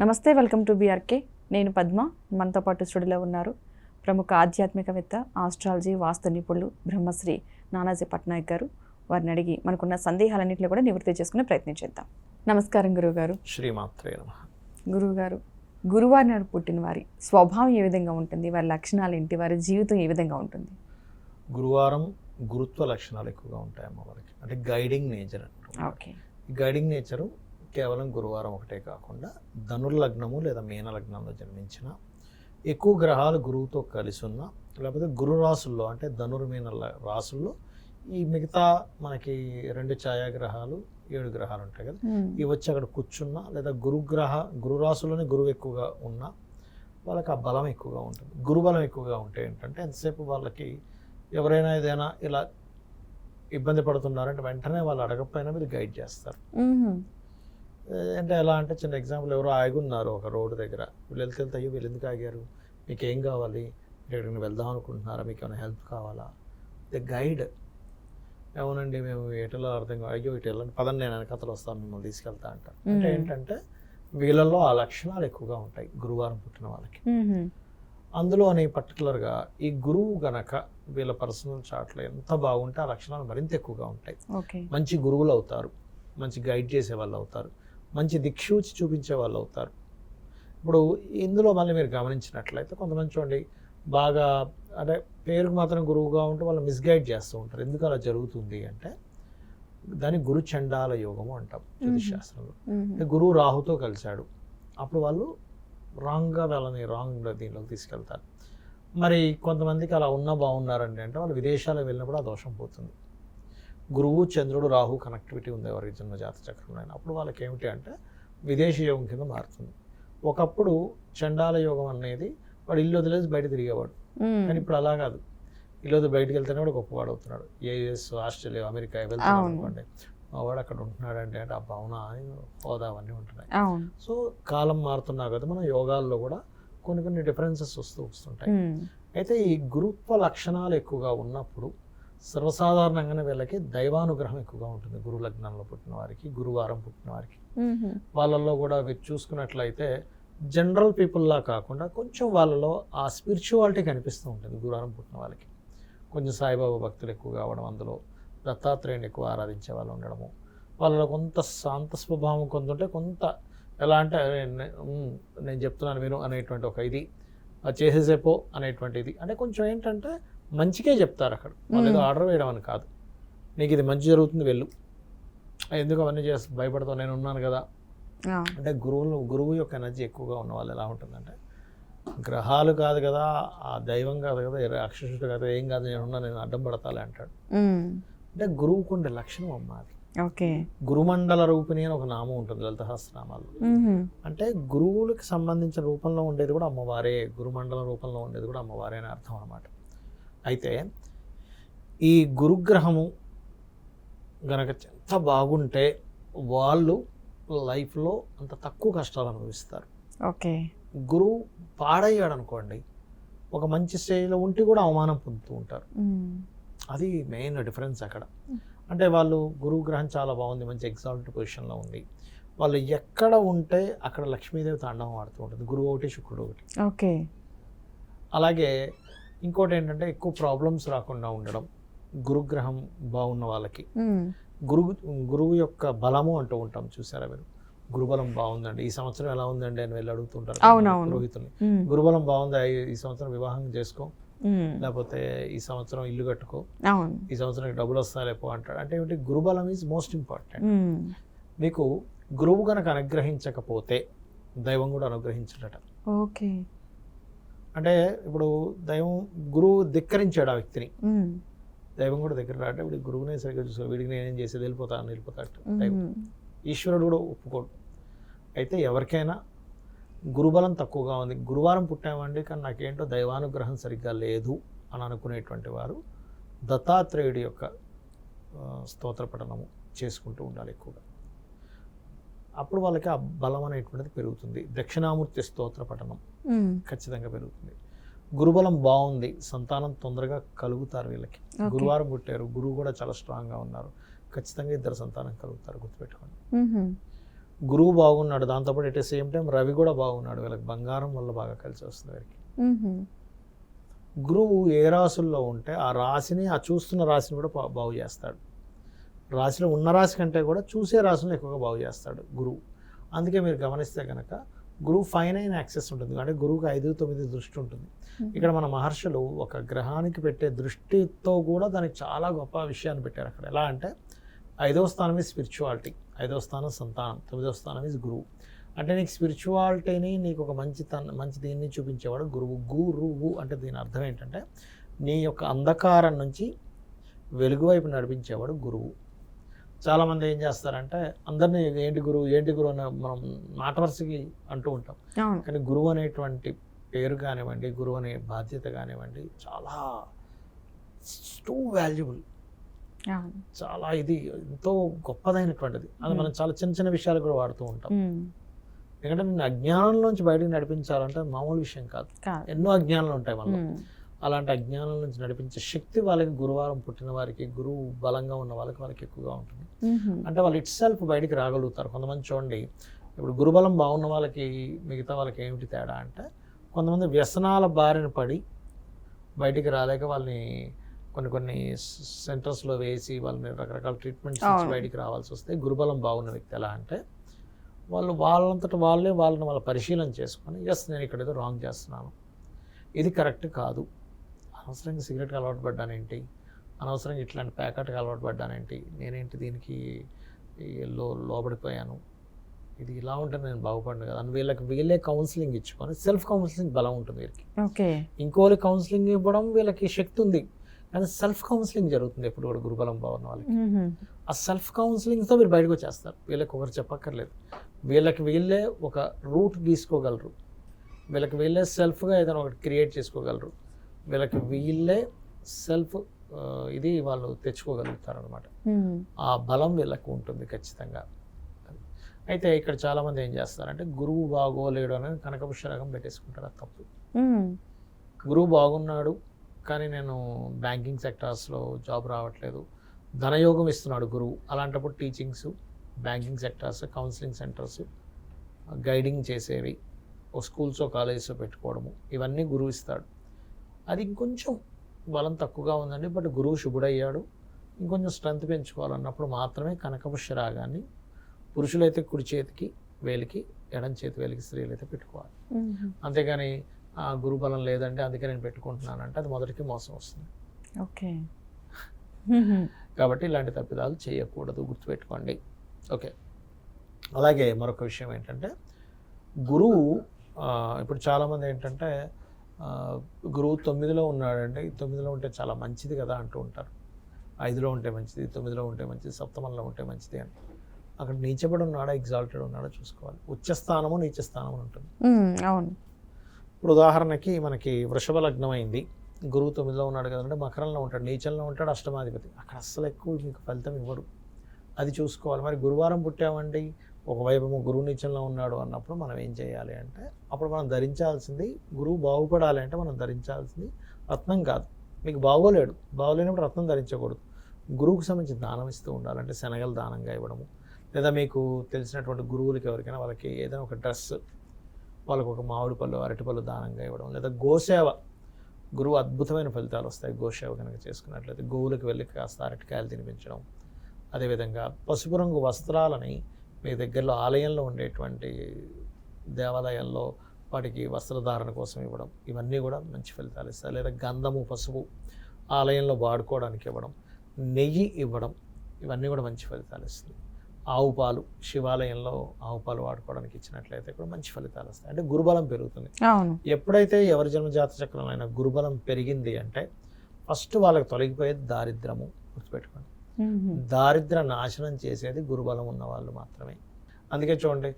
నమస్తే welcome to BRK నేను పద్మ మనతో పాటు స్టూడియోలో ఉన్నారు ప్రముఖ ఆధ్యాత్మికవేత్త ఆస్ట్రాలజీ వాస్తు నిపుణులు బ్రహ్మశ్రీ నానాజీ పట్నాయక్ గారు. వారిని అడిగి మనకున్న సందేహాలన్నింటినీ కూడా నివృత్తి చేసుకునే ప్రయత్నం చేద్దాం. నమస్కారం గురువుగారు. శ్రీమాత్రే నమ. గురువుగారు గురువారి నాడు పుట్టిన వారి స్వభావం ఏ విధంగా ఉంటుంది? వారి లక్షణాలు ఏంటి? వారి జీవితం ఏ విధంగా ఉంటుంది? గురువారం గురుత్వ లక్షణాలు ఎక్కువగా ఉంటాయమ్మ వారికి. అంటే గైడింగ్ నేచర్ అంటారు. ఓకే. గైడింగ్ నేచరు కేవలం గురువారం ఒకటే కాకుండా ధనుర్లగ్నము లేదా మీన లగ్నంలో జన్మించిన ఎక్కువ గ్రహాలు గురువుతో కలిసి ఉన్న లేకపోతే గురు రాసుల్లో అంటే ధనుర్మీన రాసుల్లో ఈ మిగతా మనకి రెండు ఛాయాగ్రహాలు ఏడు గ్రహాలు ఉంటాయి కదా. ఇవి వచ్చి అక్కడ కూర్చున్నా లేదా గురుగ్రహ గురు రాసులోనే గురువు ఎక్కువగా ఉన్నా వాళ్ళకి ఆ బలం ఎక్కువగా ఉంటుంది. గురుబలం ఎక్కువగా ఉంటే ఏంటంటే ఎంతసేపు వాళ్ళకి ఎవరైనా ఏదైనా ఇలా ఇబ్బంది పడుతున్నారంటే వెంటనే వాళ్ళు అడగకపోయినా వీళ్ళు గైడ్ చేస్తారు. అంటే ఎలా అంటే చిన్న ఎగ్జాంపుల్ ఎవరో ఆగున్నారు ఒక రోడ్డు దగ్గర. వీళ్ళు వెళ్తే వెళ్తే అయ్యో వీళ్ళు ఎందుకు ఆగారు? మీకు ఏం కావాలి? మీరు ఎక్కడికి వెళ్దాం అనుకుంటున్నారా? మీకు ఏమైనా హెల్ప్ కావాలా? ద గైడ్ అవునండి మేము ఎటులో అర్థం అయ్యో ఇటు వెళ్ళండి పదండి నేను వెనకతలు వస్తాను మిమ్మల్ని తీసుకెళ్తా అంటారు అంటే మ్మ్. ఏంటంటే వీళ్ళల్లో ఆ లక్షణాలు ఎక్కువగా ఉంటాయి గురువారం పుట్టిన వాళ్ళకి. అందులోని పర్టికులర్గా ఈ గురువు గనక వీళ్ళ పర్సనల్ చార్ట్లో ఎంత బాగుంటే ఆ లక్షణాలు మరింత ఎక్కువగా ఉంటాయి. మంచి గురువులు అవుతారు మంచి గైడ్ చేసే వాళ్ళు అవుతారు. మంచి దిక్సూచి చూపించే వాళ్ళు అవుతారు. ఇప్పుడు ఇందులో మళ్ళీ మీరు గమనించినట్లయితే కొంతమంది చూడండి బాగా అంటే పేరుకు మాత్రం గురువుగా ఉంటే వాళ్ళు మిస్గైడ్ చేస్తూ ఉంటారు. ఎందుకు అలా జరుగుతుంది అంటే దాన్ని గురు చండాల యోగము అంటాం జ్యోతిష్ శాస్త్రంలో మ్మ్. అంటే గురువు రాహుతో కలిశాడు. అప్పుడు వాళ్ళు రాంగ్గా వాళ్ళని రాంగ్ దీనిలోకి తీసుకెళ్తారు. మరి కొంతమందికి అలా ఉన్నా బాగున్నారండి అంటే వాళ్ళు విదేశాలకు వెళ్ళినప్పుడు ఆ దోషం పోతుంది. గురువు చంద్రుడు రాహు కనెక్టివిటీ ఉంది ఎవరి జన్మ జాత చక్రంలో అయినా అప్పుడు వాళ్ళకి ఏమిటి అంటే విదేశీ యోగం కింద మారుతుంది. ఒకప్పుడు చండాల యోగం అనేది వాడు ఇల్లు వదిలేసి బయట తిరిగేవాడు. కానీ ఇప్పుడు అలా కాదు. ఇల్లు వదిలి బయటకు వెళ్తేనే కూడా గొప్పవాడు అవుతున్నాడు. యుఎస్ ఆస్ట్రేలియా అమెరికా వెళ్తున్నాడు. అనుకోండి. వాడు అక్కడ ఉంటున్నాడు అంటే అవునా? అని హోదా అవన్నీ ఉంటున్నాయి. సో కాలం మారుతున్నా కదా మన యోగాల్లో కూడా కొన్ని కొన్ని డిఫరెన్సెస్ వస్తూ వస్తుంటాయి. అయితే ఈ గురుత్వ లక్షణాలు ఎక్కువగా ఉన్నప్పుడు సర్వసాధారణంగానే వీళ్ళకి దైవానుగ్రహం ఎక్కువగా ఉంటుంది. గురు లగ్నంలో పుట్టిన వారికి గురువారం పుట్టిన వారికి. వాళ్ళల్లో కూడా మీరు చూసుకున్నట్లయితే జనరల్ పీపుల్లా కాకుండా కొంచెం వాళ్ళలో ఆ స్పిరిచువాలిటీ కనిపిస్తూ ఉంటుంది గురువారం పుట్టిన వాళ్ళకి. కొంచెం సాయిబాబా భక్తులు ఎక్కువగా అవడం అందులో దత్తాత్రేయుని ఎక్కువ ఆరాధించే వాళ్ళు ఉండడము. వాళ్ళలో కొంత శాంత స్వభావం కొంత ఉంటే కొంత ఎలా అంటే "అరే, నే- ఉమ్, నేను చెప్తున్నాను విను అనేటువంటి ఒక ఇది చేసేసేపో అనేటువంటి ఇది. అంటే కొంచెం ఏంటంటే మంచికే చెప్తారు అక్కడ. వాళ్ళు. ఆర్డర్ వేయడం అని కాదు. నీకు ఇది మంచి జరుగుతుంది వెళ్ళు. ఎందుకు అవన్నీ చేస్తా భయపడతావు? నేను ఉన్నాను కదా. అంటే గురువులు గురువు యొక్క ఎనర్జీ ఎక్కువగా ఉన్న వాళ్ళు ఎలా ఉంటుందంటే గ్రహాలు కాదు కదా ఆ దైవం కాదు కదా ఏ రాక్షసుడు కాదు ఏం కాదు నేను ఉన్నా నేను అడ్డం పడతాలే అంటాడు. అంటే గురువుకు ఉండే లక్షణం అమ్మ అది ఓకే. గురుమండల రూపిణి అని ఒక నామం ఉంటుంది లలిత సహస్రనామాల్లో మ్మ్. అంటే గురువులకు సంబంధించిన రూపంలో ఉండేది కూడా అమ్మవారే గురుమండల రూపంలో ఉండేది కూడా అమ్మవారే అని అర్థం అనమాట అయితే ఈ గురుగ్రహము గనక ఎంత బాగుంటే వాళ్ళు లైఫ్లో అంత తక్కువ కష్టాలు అనుభవిస్తారు. ఓకే. గురువు పాడయ్యాడు అనుకోండి ఒక మంచి స్టేజ్లో ఉండి కూడా అవమానం పొందుతూ ఉంటారు. అది మెయిన్ డిఫరెన్స్ అక్కడ. అంటే వాళ్ళు గురువు గ్రహం చాలా బాగుంది మంచి ఎగ్జాల్ట్ పొజిషన్లో ఉంది. వాళ్ళు ఎక్కడ ఉంటే అక్కడ లక్ష్మీదేవి తాండవం ఆడుతూ ఉంటుంది గురువు ఒకటి శుక్రుడు ఒకటి. ఓకే. అలాగే ఇంకోటి ఏంటంటే ఎక్కువ ప్రాబ్లమ్స్ రాకుండా ఉండడం. గురుగ్రహం బాగున్న వాళ్ళకి. గురువు గురువు యొక్క బలము అంటూ ఉంటాం చూసారా మీరు? గురుబలం బాగుందండి. ఈ సంవత్సరం ఎలా ఉందండి అని వెళ్ళి అడుగుతుంటారు. గురుబలం బాగుందా? ఈ- సంవత్సరం వివాహం చేసుకో. లేకపోతే ఈ సంవత్సరం ఇల్లు కట్టుకో. ఈ సంవత్సరం డబ్బులు వస్తాయి లేపో అంటాడు అంటే ఏమిటి? గురుబలం ఈజ్ మోస్ట్ ఇంపార్టెంట్. మీకు గురువు కనుక అనుగ్రహించకపోతే దైవం కూడా అనుగ్రహించడట. ఓకే. అంటే ఇప్పుడు దైవం గురువు ధిక్కరించాడు ఆ వ్యక్తిని. దైవం కూడా దగ్గర రాటే వీడి గురువునే సరిగ్గా చూసుకో వీడికి నేనేం చేసేది వెళ్ళిపోతాను వెళ్ళిపోతాడు దైవం. ఈశ్వరుడు కూడా ఒప్పుకోడు. అయితే ఎవరికైనా గురుబలం తక్కువగా ఉంది. గురువారం పుట్టామండి కానీ నాకేంటో దైవానుగ్రహం సరిగ్గా లేదు అని అనుకునేటువంటి వారు దత్తాత్రేయుడి యొక్క స్తోత్ర పఠనము చేసుకుంటూ ఉండాలి ఎక్కువగా. అప్పుడు వాళ్ళకి ఆ బలం అనేటువంటిది పెరుగుతుంది. దక్షిణామూర్తి స్తోత్ర పఠనం. ఖచ్చితంగా పెరుగుతుంది. గురుబలం బాగుంది. సంతానం తొందరగా కలుగుతారు వీళ్ళకి. గురువారం పుట్టారు. గురువు కూడా చాలా స్ట్రాంగ్గా ఉన్నారు. ఖచ్చితంగా ఇద్దరు సంతానం కలుగుతారు గుర్తుపెట్టుకోండి. గురువు బాగున్నాడు. దాంతోపాటు ఎట్ సేమ్ టైం రవి కూడా బాగున్నాడు. వీళ్ళకి బంగారం వల్ల బాగా కలిసి వస్తుంది వీరికి. గురువు ఏ రాసుల్లో ఉంటే ఆ రాశిని ఆ చూస్తున్న రాశిని కూడా బాగు చేస్తాడు. రాశిలో ఉన్న రాశి కంటే కూడా చూసే రాశిని ఎక్కువగా బాగు చేస్తాడు గురువు. అందుకే మీరు గమనిస్తే కనుక గురువు ఫైన్ అయిన యాక్సెస్ ఉంటుంది. అంటే గురువుకి ఐదు తొమ్మిది దృష్టి ఉంటుంది. ఇక్కడ మన మహర్షులు ఒక గ్రహానికి పెట్టే దృష్టితో కూడా దానికి చాలా గొప్ప విషయాన్ని పెట్టారు అక్కడ. ఎలా అంటే ఐదవ స్థానం ఇస్ స్పిరిచువాలిటీ ఐదవ స్థానం సంతానం తొమ్మిదవ స్థానం ఇస్ గురువు. అంటే నీకు స్పిరిచువాలిటీని నీకు ఒక మంచి తన మంచి దీన్ని చూపించేవాడు గురువు. గురువు అంటే దీని అర్థం ఏంటంటే నీ యొక్క అంధకారం నుంచి వెలుగు వైపు నడిపించేవాడు గురువు. చాలామంది ఏం చేస్తారంటే అందరినీ ఏంటి గురువు ఏంటి గురువు అని మనం మాట వరుసకి అంటూ ఉంటాం. కానీ గురువు అనేటువంటి పేరు కానివ్వండి గురువు అనే బాధ్యత కానివ్వండి చాలా టూ వాల్యుబుల్ చాలా ఇది ఎంతో గొప్పదైనటువంటిది. అది మనం చాలా చిన్న చిన్న విషయాలు కూడా వాడుతూ ఉంటాం. ఎందుకంటే నేను అజ్ఞానంలోంచి బయటికి నడిపించాలంటే మామూలు విషయం కాదు. ఎన్నో అజ్ఞానాలు ఉంటాయి మనలో. మ్మ్. అలాంటి అజ్ఞానం నుంచి నడిపించే శక్తి వాళ్ళకి గురువారం పుట్టిన వారికి గురువు బలంగా ఉన్న వాళ్ళకి వాళ్ళకి ఎక్కువగా ఉంటుంది. అంటే వాళ్ళు ఇట్ సెల్ఫ్ బయటికి రాగలుగుతారు కొంతమంది చూడండి ఇప్పుడు గురుబలం బాగున్న వాళ్ళకి మిగతా వాళ్ళకి ఏమిటి తేడా అంటే కొంతమంది వ్యసనాల బారిన పడి బయటికి రాలేక వాళ్ళని కొన్ని కొన్ని సెంటర్స్లో వేసి వాళ్ళని రకరకాల ట్రీట్మెంట్స్. బయటికి రావాల్సి వస్తే గురుబలం బాగున్న వ్యక్తి ఎలా అంటే వాళ్ళు వాళ్ళంతట వాళ్ళే వాళ్ళని వాళ్ళ పరిశీలన చేసుకొని ఎస్ నేను ఇక్కడ ఏదో రాంగ్ చేస్తున్నాను ఇది కరెక్ట్ కాదు అనవసరంగా సిగరెట్కి అలవాటు పడ్డానేంటి? అనవసరంగా ఇట్లాంటి ప్యాకెట్కి అలవాటు పడ్డానేంటి? నేనేంటి దీనికి లో లోబడిపోయాను? ఇది ఇలా ఉంటే నేను బాగుపడను కదా అని వీళ్ళకి వీళ్ళే కౌన్సిలింగ్ ఇచ్చుకొని సెల్ఫ్ కౌన్సిలింగ్ బలం ఉంటుంది వీరికి ఓకే. ఇంకోరి కౌన్సిలింగ్ ఇవ్వడం వీళ్ళకి శక్తి ఉంది. కానీ సెల్ఫ్ కౌన్సిలింగ్ జరుగుతుంది ఎప్పుడు కూడా గురుబలం బాగున్న వాళ్ళకి. ఆ సెల్ఫ్ కౌన్సిలింగ్తో మీరు బయటకు వచ్చేస్తారు. వీళ్ళకి ఒకరు చెప్పక్కర్లేదు. వీళ్ళకి వీళ్ళే ఒక రూట్ గీసుకోగలరు. వీళ్ళకి వీళ్ళే సెల్ఫ్గా ఏదైనా ఒకటి క్రియేట్ చేసుకోగలరు. వీళ్ళకి వీళ్ళే సెల్ఫ్ ఇది వాళ్ళు తెచ్చుకోగలుగుతారు అనమాట మ్మ్. ఆ బలం వీళ్ళకు ఉంటుంది ఖచ్చితంగా. అయితే ఇక్కడ చాలామంది ఏం చేస్తారంటే గురువు బాగోలేడు అని కనకపుష్పరకం పెట్టేసుకుంటారు అది తప్పు. మ్మ్. గురువు బాగున్నాడు కానీ నేను బ్యాంకింగ్ సెక్టార్స్లో జాబ్ రావట్లేదు. ధనయోగం ఇస్తున్నాడు గురువు. అలాంటప్పుడు teachings banking sectors counselling centres guiding చేసేవి. ఓ స్కూల్స్ కాలేజెస్ పెట్టుకోవడము. ఇవన్నీ గురువు ఇస్తాడు. అది ఇంకొంచెం బలం తక్కువగా ఉందండి బట్ గురువు శుభుడయ్యాడు. ఇంకొంచెం స్ట్రెంత్ పెంచుకోవాలన్నప్పుడు మాత్రమే కనకపుష్య రాగాన్ని పురుషులైతే కుడి చేతికి వేలికి ఎడం చేతి వేలికి స్త్రీలైతే పెట్టుకోవాలి. మ్మ్. అంతేగాని ఆ గురుబలం లేదంటే అందుకే నేను పెట్టుకుంటున్నానంటే అది మొదటికి మోసం వస్తుంది. ఓకే. కాబట్టి ఇలాంటి తప్పిదాలు చేయకూడదు గుర్తుపెట్టుకోండి. ఓకే. అలాగే మరొక విషయం ఏంటంటే గురువు ఇప్పుడు చాలామంది ఏంటంటే గురువు తొమ్మిదిలో ఉన్నాడంటే తొమ్మిదిలో ఉంటే చాలా మంచిది కదా అంటూ ఉంటారు. ఐదులో ఉంటే మంచిది తొమ్మిదిలో ఉంటే మంచిది సప్తమంలో ఉంటే మంచిది అని. అక్కడ నీచబడి ఉన్నాడా ఎగ్జాల్టెడ్ ఉన్నాడా చూసుకోవాలి. ఉచ్చ స్థానము నీచ స్థానం అని ఉంటుంది. అవును. ఇప్పుడు ఉదాహరణకి మనకి వృషభ లగ్నం అయింది గురువు తొమ్మిదిలో ఉన్నాడు కదంటే మకరంలో ఉంటాడు నీచంలో ఉంటాడు అష్టమాధిపతి. అక్కడ అస్సలు ఎక్కువ మీకు ఫలితం ఇవ్వడు. అది చూసుకోవాలి. మరి గురువారం పుట్టామండి? ఒకవైపు గురువు నీచంలో ఉన్నాడు అన్నప్పుడు మనం ఏం చేయాలి అంటే అప్పుడు మనం ధరించాల్సింది గురువు బాగుపడాలి అంటే మనం ధరించాల్సింది రత్నం కాదు. మీకు బాగోలేడు. బాగోలేనప్పుడు రత్నం ధరించకూడదు. గురువుకు సంబంధించి దానం ఇస్తూ ఉండాలి అంటే శనగలు దానంగా ఇవ్వడము. లేదా మీకు తెలిసినటువంటి గురువులకి ఎవరికైనా వాళ్ళకి ఏదైనా ఒక డ్రెస్ వాళ్ళకు ఒక మామిడి పళ్ళు అరటి పళ్ళు దానంగా ఇవ్వడం. లేదా గోసేవ. గురువు అద్భుతమైన ఫలితాలు వస్తాయి గోసేవ కనుక చేసుకున్నట్లయితే. గోవులకు వెళ్ళి కాస్త అరటికాయలు తినిపించడం. అదేవిధంగా పసుపు రంగు వస్త్రాలని మీ దగ్గరలో ఆలయంలో ఉండేటువంటి దేవాలయాల్లో వాటికి వస్త్రధారణ కోసం ఇవ్వడం ఇవన్నీ కూడా మంచి ఫలితాలు ఇస్తాయి. లేదా గంధము పసుపు ఆలయంలో వాడుకోవడానికి ఇవ్వడం నెయ్యి ఇవ్వడం ఇవన్నీ కూడా మంచి ఫలితాలు ఇస్తుంది ఆవు పాలు శివాలయంలో ఆవు పాలు వాడుకోవడానికి ఇచ్చినట్లయితే కూడా మంచి ఫలితాలు వస్తాయి. అంటే గురుబలం పెరుగుతుంది. ఎప్పుడైతే ఎవరి జన్మజాత చక్రంలో గురుబలం పెరిగింది అంటే ఫస్ట్ వాళ్ళకి తొలగిపోయేది దారిద్రము గుర్తుపెట్టుకోండి. దారిద్ర నాశనం చేసేది గురుబలం ఉన్న వాళ్ళు మాత్రమే. అందుకే చూడండి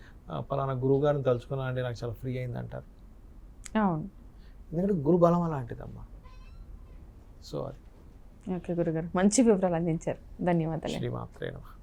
పలానా గురువు గారిని తలుచుకున్నా అంటే నాకు చాలా ఫ్రీ అయింది అంటారు అవును. ఎందుకంటే గురుబలం అలాంటిదమ్మా. సో అది. ఓకే గురుగారు మంచి వివరాలు అందించారు. ధన్యవాదాలు. శ్రీమాత్రే నమః.